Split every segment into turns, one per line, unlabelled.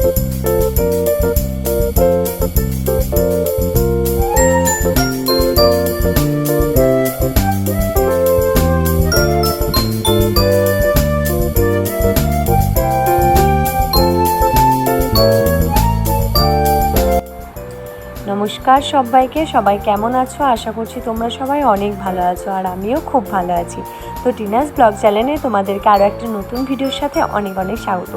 Thank you. নমস্কার সবাইকে। সবাই কেমন আছো? আশা করছি তোমরা সবাই অনেক ভালো আছো আর আমিও খুব ভালো আছি। তো টিনাস ব্লগ চ্যানেলে তোমাদেরকে আরও একটা নতুন ভিডিওর সাথে অনেক অনেক স্বাগত।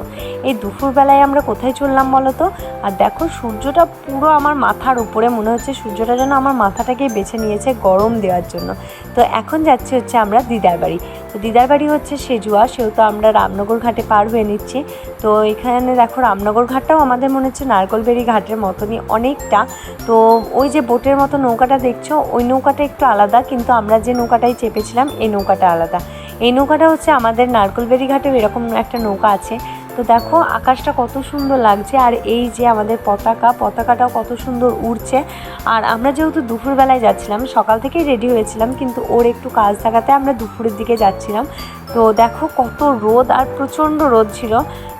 এই দুপুরবেলায় আমরা কোথায় চললাম বলো তো? আর দেখো সূর্যটা পুরো আমার মাথার উপরে, মনে হচ্ছে সূর্যটা যেন আমার মাথাটাকেই বেছে নিয়েছে গরম দেওয়ার জন্য। তো এখন যাচ্ছি হচ্ছে আমরা দিদার বাড়ি। তো দিদার বাড়ি হচ্ছে সেজুয়া, সেহেতু আমরা রামনগর ঘাটে পার হয়ে নিচ্ছি। তো এখানে দেখো রামনগর ঘাটটাও আমাদের মনে হচ্ছে নারকলবেরি ঘাটের মতনই অনেকটা। তো ওই যে বোটের মতো নৌকাটা দেখছ, ওই নৌকাটা একটু আলাদা, কিন্তু আমরা যে নৌকাটাই চেপেছিলাম, এই নৌকাটা আলাদা। এই নৌকাটা হচ্ছে আমাদের নারকলবেরি ঘাটেও এরকম একটা নৌকা আছে। তো দেখো, আকাশটা কত সুন্দর লাগছে আর এই যে আমাদের পতাকা, পতাকাটাও কত সুন্দর উড়ছে। আর আমরা যেহেতু দুপুরবেলায় যাচ্ছিলাম, সকাল থেকেই রেডি হয়েছিলাম, কিন্তু ওর একটু কাজ থাকাতে আমরা দুপুরের দিকে যাচ্ছিলাম। তো দেখো, কত রোদ আর প্রচণ্ড রোদ ছিল।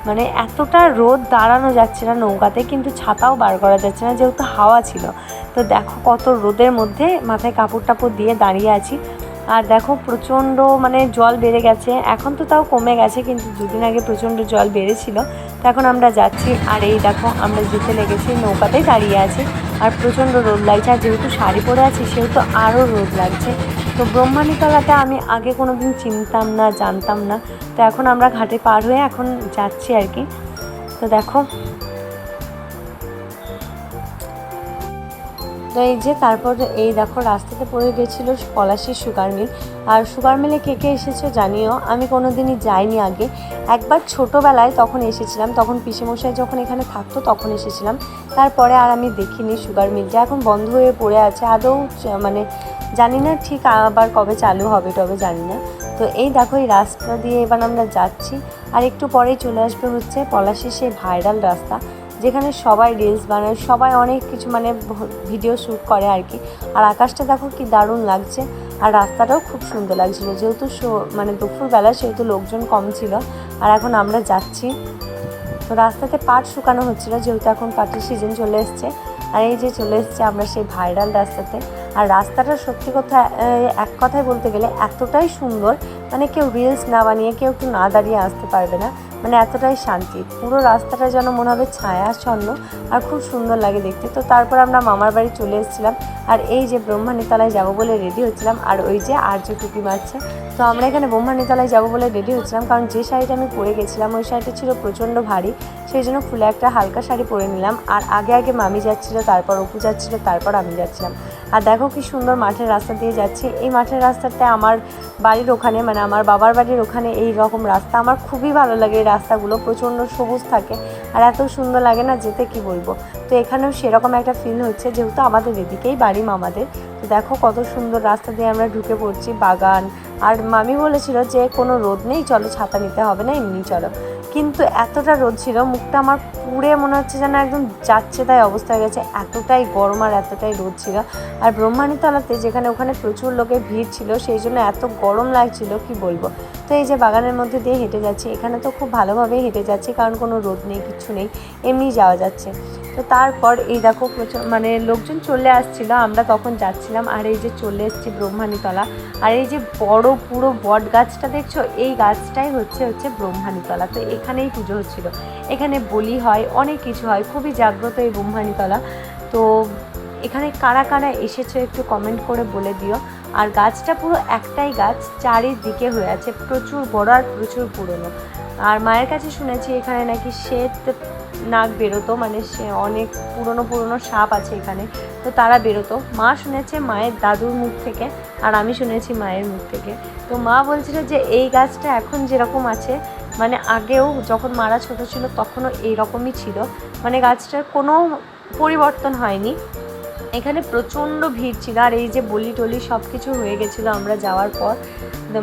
মানে এতটা রোদ দাঁড়ানো যাচ্ছে না নৌকাতে, কিন্তু ছাতাও বার করা যাচ্ছে না, যেহেতু হাওয়া ছিল। তো দেখো, কত রোদের মধ্যে মাথায় কাপড় টাপড় দিয়ে দাঁড়িয়ে আছি। আর দেখো প্রচণ্ড মানে জল বেড়ে গেছে। এখন তো তাও কমে গেছে, কিন্তু দুদিন আগে প্রচণ্ড জল বেড়েছিল। তো এখন আমরা যাচ্ছি, আর এই দেখো আমরা যেতে লেগেছি, নৌকাতেই দাঁড়িয়ে আছি। আর প্রচণ্ড রোদ লাগছে, আর যেহেতু শাড়ি পরে আছি, সেহেতু আরও রোদ লাগছে। তো ব্রহ্মাণীতলাটা আমি আগে কোনো দিন চিনতাম না, জানতাম না। তো এখন আমরা ঘাটে পার হয়ে এখন যাচ্ছি আর কি। তো দেখো তো এই যে তারপর এই দেখো রাস্তাতে পড়ে গেছিল পলাশির সুগার মিল আর সুগার মিলে কে কে এসেছ জানিও, আমি কোনো দিনই যাইনি আগে। একবার ছোটোবেলায় তখন এসেছিলাম, তখন পিসেমশাই যখন এখানে থাকতো তখন এসেছিলাম। তারপরে আর আমি দেখিনি সুগার মিলটা এখন বন্ধ হয়ে পড়ে আছে, আদৌ মানে জানি না ঠিক আবার কবে চালু হবে টবে জানি না। তো এই দেখো এই রাস্তা দিয়ে এবার আমরা যাচ্ছি। আর একটু পরেই চলে আসবে হচ্ছে পলাশির সেই ভাইরাল রাস্তা। যেখানে সবাই রিলস বানায়, সবাই অনেক কিছু মানে ভিডিও শ্যুট করে আর কি। আর আকাশটা দেখো কি দারুণ লাগছে, আর রাস্তাটাও খুব সুন্দর লাগছিল। যেহেতু মানে দুপুরবেলা সেহেতু লোকজন কম ছিল, আর এখন আমরা যাচ্ছি। তো রাস্তাতে পাট শুকানো হচ্ছিল, যেহেতু এখন পাটের সিজন চলে এসছে। আর এই যে চলে এসছে আমরা সেই ভাইরাল রাস্তাতে। আর রাস্তাটা সত্যি কথা এক কথায় বলতে গেলে এতটাই সুন্দর মানে কেউ রিলস না বানিয়ে কেউ একটু না দাঁড়িয়ে আসতে পারবে না। মানে এতটাই শান্তি। পুরো রাস্তাটা যেন মনে হবে ছায়াচ্ছন্ন আর খুব সুন্দর লাগে দেখতে। তো তারপর আমরা মামার বাড়ি চলে এসেছিলাম আর এই যে ব্রহ্মানীতলায় যাব বলে রেডি হচ্ছিলাম আর ওই যে আর্য টুপি মারছে তো আমরা এখানে ব্রহ্মানীতলায় যাব বলে রেডি হচ্ছিলাম কারণ যে শাড়িটা আমি পরে গেছিলাম ওই শাড়িটা ছিল প্রচণ্ড ভারী, সেই জন্য ফুলে একটা হালকা শাড়ি পরে নিলাম। আর আগে আগে মামি যাচ্ছিল, তারপর অপু যাচ্ছিল, তারপর আমি যাচ্ছিলাম। আর দেখো কি সুন্দর মাঠের রাস্তা দিয়ে যাচ্ছে। এই মাঠের রাস্তাটা আমার বাড়ির ওখানে মানে আমার বাবার বাড়ির ওখানে এই রকম রাস্তা। আমার খুবই ভালো লাগে এই রাস্তাগুলো, প্রচণ্ড সবুজ থাকে। আর এত সুন্দর লাগে না যেতে কি বলব? তো এখানেও সেরকম একটা ফিল হচ্ছে, যেহেতু আমাদের এদিকেই বাড়ি মামাদের। তো দেখো কত সুন্দর রাস্তা দিয়ে আমরা ঢুকে পড়ছি, বাগান। আর মামি বলেছিল যে কোনো রোদ নেই, চলো ছাতা নিতে হবে না, এমনি চলো। কিন্তু এতটা রোদ ছিল, মুখটা আমার পুড়ে মনে হচ্ছে যেন একদম যাচ্ছে তাই অবস্থা হয়ে গেছে। এতটাই গরম আর এতটাই রোদ ছিল। আর ব্রহ্মাণীতলাতে যেখানে ওখানে প্রচুর লোকের ভিড় ছিল, সেই জন্য এত গরম লাগছিল, কি বলব? তো এই যে বাগানের মধ্যে দিয়ে হেঁটে যাচ্ছি, এখানে তো খুব ভালোভাবেই হেঁটে যাচ্ছি, কারণ কোনো রোদ নেই, কিছু নেই, এমনি যাওয়া যাচ্ছে। তো তারপর এই দেখো প্রচুর মানে লোকজন চলে আসছিল, আমরা তখন যাচ্ছিলাম, আর এই যে চলে এসেছি ব্রহ্মাণীতলা। আর এই যে বড় পুরো বট গাছটা দেখছ, এই গাছটাই হচ্ছে হচ্ছে ব্রহ্মাণীতলা। তো এখানেই পুজো হচ্ছিল। এখানে বলি হয়, অনেক কিছু হয়, খুবই জাগ্রত এই ব্রহ্মাণীতলা। তো এখানে কারা কারা এসেছ একটু কমেন্ট করে বলে দিও। আর গাছটা পুরো একটাই গাছ, চারিদিকে হয়ে আছে, প্রচুর বড় আর প্রচুর পুরনো। আর মায়ের কাছে শুনেছি এখানে নাকি শ্বেত নাক বেরোতো মানে সে অনেক পুরনো পুরনো সাপ আছে এখানে, তো তারা বেরোতো। মা শুনেছে মায়ের দাদুর মুখ থেকে, আর আমি শুনেছি মায়ের মুখ থেকে। তো মা বলছিল যে এই গাছটা এখন যেরকম আছে মানে আগেও যখন মারা ছোট ছিল তখনও এইরকমই ছিল। মানে গাছটার কোনো পরিবর্তন হয়নি। এখানে প্রচণ্ড ভিড় ছিল, আর এই যে বলি টলি সব কিছু হয়ে গেছিল আমরা যাওয়ার পর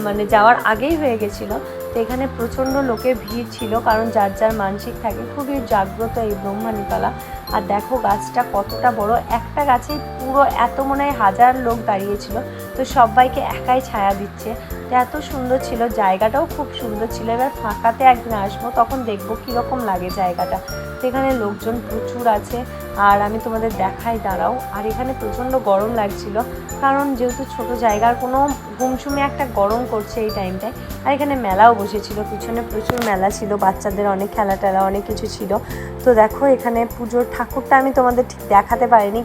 মানে যাওয়ার আগেই হয়ে গেছিল। তো এখানে প্রচণ্ড লোকের ভিড় ছিল, কারণ যার যার মানসিক থাকে, খুবই জাগ্রত এই ব্রহ্মানিতলা আর দেখো গাছটা কতটা বড়, একটা গাছে পুরো এত মনে হয় হাজার লোক দাঁড়িয়েছিল তো সবাইকে একাই ছায়া দিচ্ছে। এত সুন্দর ছিল, জায়গাটাও খুব সুন্দর ছিল। এবার ফাঁকাতে একদিন আসব, তখন দেখব কীরকম লাগে জায়গাটা। তো এখানে লোকজন প্রচুর আছে, আর আমি তোমাদের দেখাই, দাঁড়াও। আর এখানে প্রচণ্ড গরম লাগছিল, কারণ যেহেতু ছোট জায়গার কোনো গুমসুমে একটা গরম করছে এই টাইমটায় আর এখানে মেলাও বসেছিল, পিছনে প্রচুর মেলা ছিল, বাচ্চাদের অনেক খেলা টেলা অনেক কিছু ছিল। তো দেখো, এখানে পুজোর ঠাকুরটা আমি তোমাদের ঠিক দেখাতে পারিনি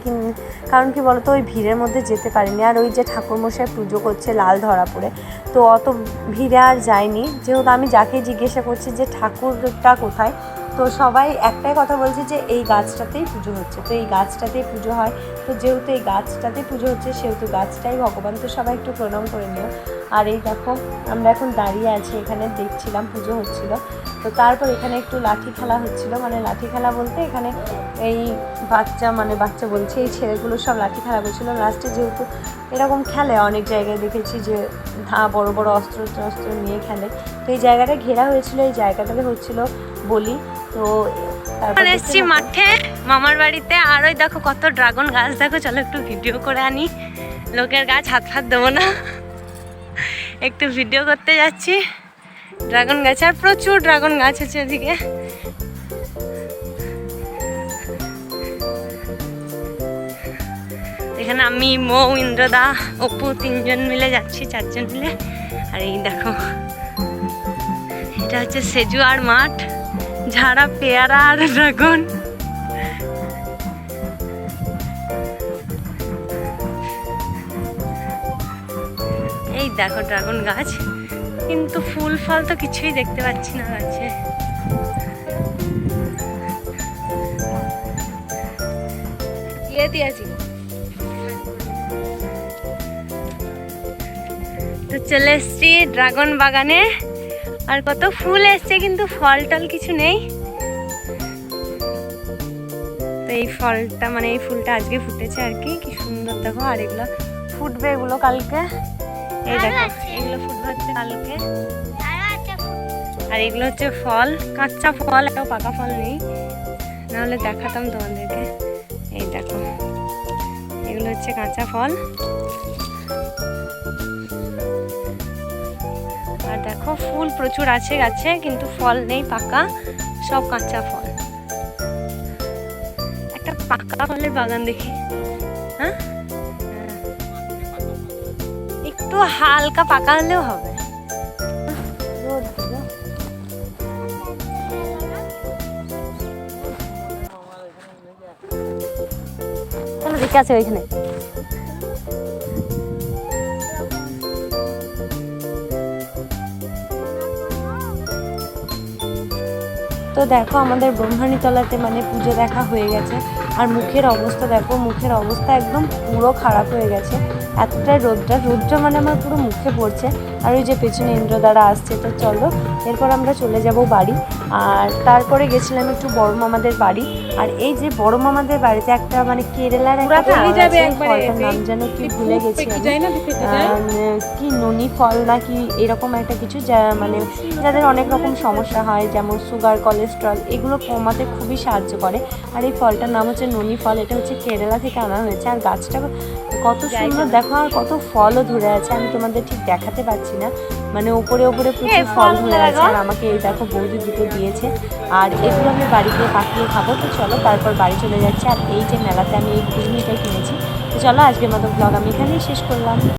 কারণ কি বলতো, ওই ভিড়ের মধ্যে যেতে পারিনি। আর ওই যে ঠাকুরমশাই পুজো করছে লাল ধরা পড়ে তো অত ভিড়ে আর যায়নি। যেহেতু আমি যাকে জিজ্ঞাসা করছি যে ঠাকুরটা কোথায়, তো সবাই একটাই কথা বলছে যে এই গাছটাতেই পুজো হচ্ছে। তো এই গাছটাতেই পুজো হয়। তো যেহেতু এই গাছটাতে পুজো হচ্ছে, সেহেতু গাছটাই ভগবান, তো সবাই একটু প্রণাম করে নিও। আর এই দেখো, আমরা এখন দাঁড়িয়ে আছি, এখানে দেখছিলাম পুজো হচ্ছিল। তো তারপর এখানে একটু লাঠি খেলা হচ্ছিল। মানে লাঠি খেলা বলতে এখানে এই বাচ্চা মানে বাচ্চা বলছে এই ছেলেগুলো সব লাঠি খেলা করছিল। লাস্টে যেহেতু এরকম খেলে অনেক জায়গায় দেখেছি যে ধা বড় বড় অস্ত্র টস্ত্র নিয়ে খেলে। তো এই জায়গাটা ঘেরা হয়েছিল এই জায়গাটাতে হচ্ছিল বলি। তো তারপর
এসছি মাঠে মামার বাড়িতে। আর ওই দেখো কত ড্রাগন গাছ। দেখো চলো একটু ভিডিও করে আনি। লোকের গাছ হাত ফাত দেবো না। একটু ভিডিও করতে যাচ্ছি। ড্রাগন গাছ, আর প্রচুর ড্রাগন গাছ আছে ওদিকে এখানে আমি, মৌ, ইন্দ্রদা, অপু তিনজন মিলে যাচ্ছি, চারজন মিলে। আর এই দেখো, এটা হচ্ছে সেজুয়ার মাঠ, ঝাড়া, পেয়ারা আর ড্রাগন। এই দেখো ড্রাগন গাছ। কিন্তু ফুল ফল তো কিছুই দেখতে পাচ্ছি না গাছে। দিয়ে দিয়েছি। তো চলে এসছি ড্রাগন বাগানে। আর কত ফুল এসছে কিন্তু ফল টল কিছু নেই। তো এই ফলটা মানে এই ফুলটা আজকে ফুটেছে আর কি। কি সুন্দর দেখো আর এগুলো ফুটবে এগুলো কালকে। এই দেখো এগুলো ফুটবে হচ্ছে কালকে। আর এগুলো হচ্ছে ফল কাঁচা ফল এটাও পাকা ফল নেই। নাহলে দেখাতাম তোমাদেরকে। এই দেখো এগুলো হচ্ছে কাঁচা ফল। আর দেখো ফুল প্রচুর আছে গাছে কিন্তু ফল নেই পাকা সব কাঁচা ফল। একটা পাকা ফলের বাগান দেখি। হ্যাঁ। একটু হালকা পাকা হলেও হবে। আছে ওইখানে
তো দেখো আমাদের ব্রহ্মাণী তলাতে মানে পুজো দেখা হয়ে গেছে আর মুখের অবস্থা দেখো, মুখের অবস্থা একদম পুরো খারাপ হয়ে গেছে। এতটাই রোদটা রোদটা মানে আমার পুরো মুখে পড়ছে। আর ওই যে পেছনে ইন্দ্রদ্বারা আসছে, তো চলো, এরপর আমরা চলে যাব বাড়ি। আর তারপরে গেছিলাম একটু বড় মামাদের বাড়ি। আর এই যে বড় মামাদের বাড়িতে একটা মানে কেরালার একটা নাম যেন কি ভুলে গেছি
না
কি ননি ফল নাকি এরকম একটা কিছু যা মানে যাদের অনেক রকম সমস্যা হয় যেমন সুগার কোলেস্ট্রল এগুলো কমাতে খুবই সাহায্য করে। আর এই ফলটার নাম হচ্ছে ননি ফল এটা হচ্ছে কেরালা থেকে আনা হয়েছে। আর গাছটা কত সুন্দর দেখো আর কত ফলও ধরে আছে আমি তোমাদের ঠিক দেখাতে পারছি না। মানে ওপরে ওপরে প্রচুর ফল
হয়ে
গেছে। আছে আর আমাকে এই দেখো বৌদি দুটো দিয়েছে। আর এগুলো আমি বাড়িতে পাঠিয়ে খাব। তো চলো তারপর বাড়ি চলে যাচ্ছে। আর এই যে মেলাতে আমি এই ঘুগনিটা কিনেছি। তো চলো আজকের মতো ব্লগ আমি এখানেই শেষ করলাম।